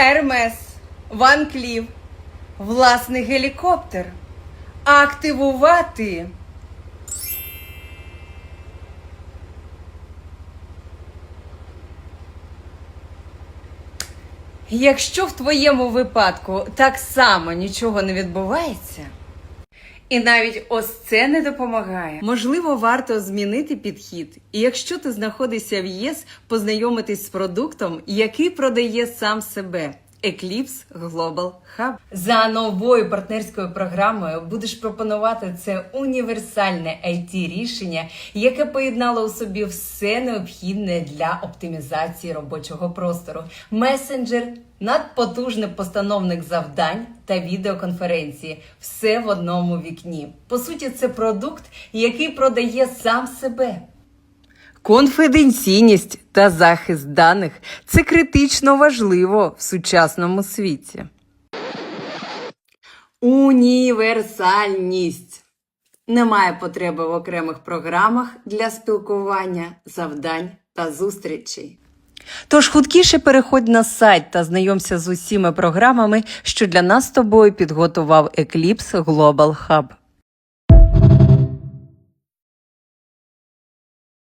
Ермес, Ван Клів, власний гелікоптер. Активувати. Якщо в твоєму випадку так само нічого не відбувається, і навіть ось це не допомагає. Можливо, варто змінити підхід. І якщо ти знаходишся в ЄС, познайомитись з продуктом, який продає сам себе. Eclipse Global Hub. За новою партнерською програмою будеш пропонувати це універсальне it рішення, яке поєднало у собі все необхідне для оптимізації робочого простору. Месенджер, надпотужний постановник завдань та відеоконференції. Все в одному вікні. По суті, це продукт, який продає сам себе. Конфіденційність та захист даних це критично важливо в сучасному світі. Універсальність. Немає потреби в окремих програмах для спілкування, завдань та зустрічей. Тож худкіше переходь на сайт та знайомся з усіма програмами, що для нас з тобою підготував Eclipse Global Hub.